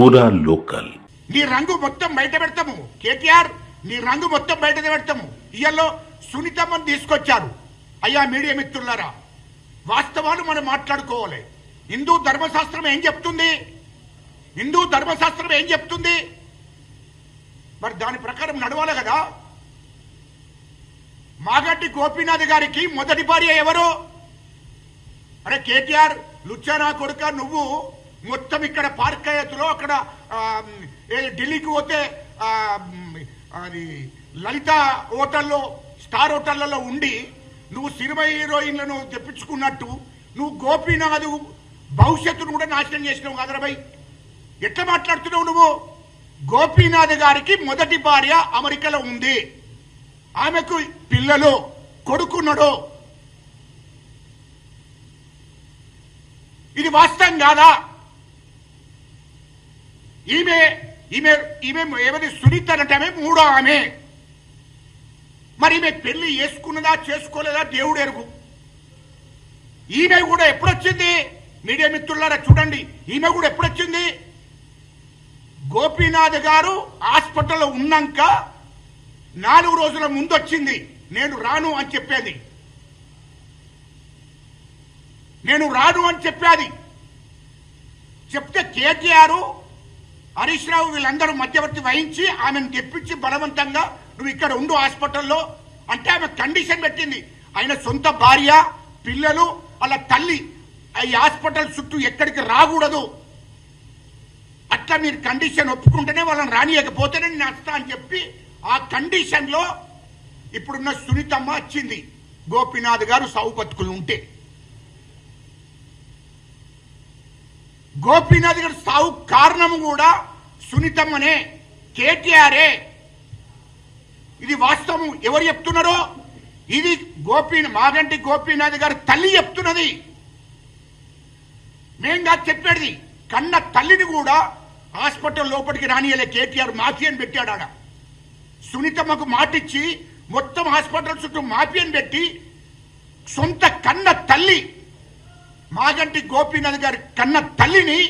పూరా లోకల్. నీ రంగు మొత్తం బయట పెడతాము కేటీఆర్ నీ రంగు మొత్తం బయట పెడతాము. ఇయ్యలో సునీతమ్మని తీసుకొచ్చారు. అయ్యా మీడియా మిత్రులారా వాస్తవాలు మనం మాట్లాడుకోవాలి. హిందూ ధర్మశాస్త్రం ఏం చెప్తుంది? హిందూ ధర్మశాస్త్రం ఏం చెప్తుంది? మరి దాని ప్రకారం నడవాలి కదా? మాగడ్డి గోపీనాథ్ గారికి మొదటి భార్య ఎవరు? అరే కేటీఆర్ లుచ్చానా కొడుక నువ్వు. మొత్తం ఇక్కడ పార్కయత్తులో అక్కడ ఢిల్లీకి పోతే అది లలిత హోటల్లో స్టార్ హోటళ్ళలో ఉండి నువ్వు సినిమా హీరోయిన్లను తెప్పించుకున్నట్టు నువ్వు గోపీనాథ్ భవిష్యత్తును కూడా నాశనం చేసినావు కదరాబాయ్ ఎట్లా మాట్లాడుతున్నావు నువ్వు? గోపీనాథ్ గారికి మొదటి భార్య అమెరికాలో ఉంది. ఆమెకు పిల్లలు కొడుకున్నాడు. ఇది వాస్తవం కాదా? ఈమె ఈమె ఈమె ఎవరి సునీత అంటే ఆమె మూడో ఆమె. మరి ఈమె పెళ్ళి చేసుకున్నదా చేసుకోలేదా దేవుడు ఎరుగు. ఈమె కూడా ఎప్పుడొచ్చింది? మీడియా మిత్రులారా చూడండి ఈమె కూడా ఎప్పుడొచ్చింది? గోపీనాథ్ గారు హాస్పిటల్లో ఉన్నాక నాలుగు రోజుల ముందు వచ్చింది నేను రాను అని చెప్పేది. నేను రాను అని చెప్పేది. చెప్తే కేటీఆర్ హరీష్ రావు వీళ్ళందరూ మధ్యవర్తి వహించి ఆమెను తెప్పించి బలవంతంగా నువ్వు ఇక్కడ ఉండు హాస్పిటల్లో అంటే ఆమె కండిషన్ పెట్టింది. ఆయన సొంత భార్య పిల్లలు వాళ్ళ తల్లి. ఈ హాస్పిటల్ చుట్టూ ఎక్కడికి రాకూడదు. అట్లా మీరు కండిషన్ ఒప్పుకుంటేనే వాళ్ళని రానియకపోతేనే నేను వస్తా అని చెప్పి ఆ కండిషన్లో ఇప్పుడున్న సునీతమ్మ వచ్చింది. గోపినాథ్ గారు సావు బతుకులు ఉంటే. గోపీనాథ్ గారు సావు కారణం కూడా సునీతమ్మనే కేటీఆరే. ఇది వాస్తవం. ఎవరు చెప్తున్నారో? ఇది గోపీ మాగంటి గోపీనాథ్ గారు తల్లి చెప్తున్నది. మేం కాదు చెప్పేది. కన్న తల్లిని కూడా హాస్పిటల్ లోపలికి రానియలే కేటీఆర్. మాఫియాని పెట్టాడు ఆడ. సునీతమ్మకు మాటిచ్చి మొత్తం హాస్పిటల్ చుట్టూ మాఫియాని పెట్టి సొంత కన్న తల్లి మాగంటి గోపీనాథ్ గారి కన్న తల్లిని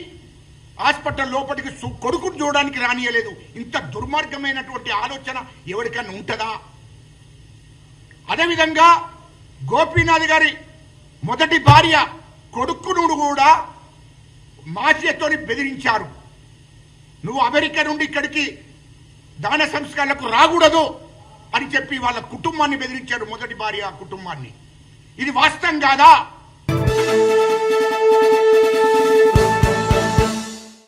హాస్పిటల్ లోపలికి కొడుకును చూడడానికి రానియలేదు. ఇంత దుర్మార్గమైనటువంటి ఆలోచన ఎవరికన్నా ఉంటుందా? అదేవిధంగా గోపీనాథ్ గారి మొదటి భార్య కొడుకును కూడా మాఫియాతోని బెదిరించారు. నువ్వు అమెరికా నుండి ఇక్కడికి దాన సంస్కారాలకు రాకూడదు అని చెప్పి వాళ్ళ కుటుంబాన్ని బెదిరించారు మొదటి భార్య కుటుంబాన్ని. ఇది వాస్తవం కాదా?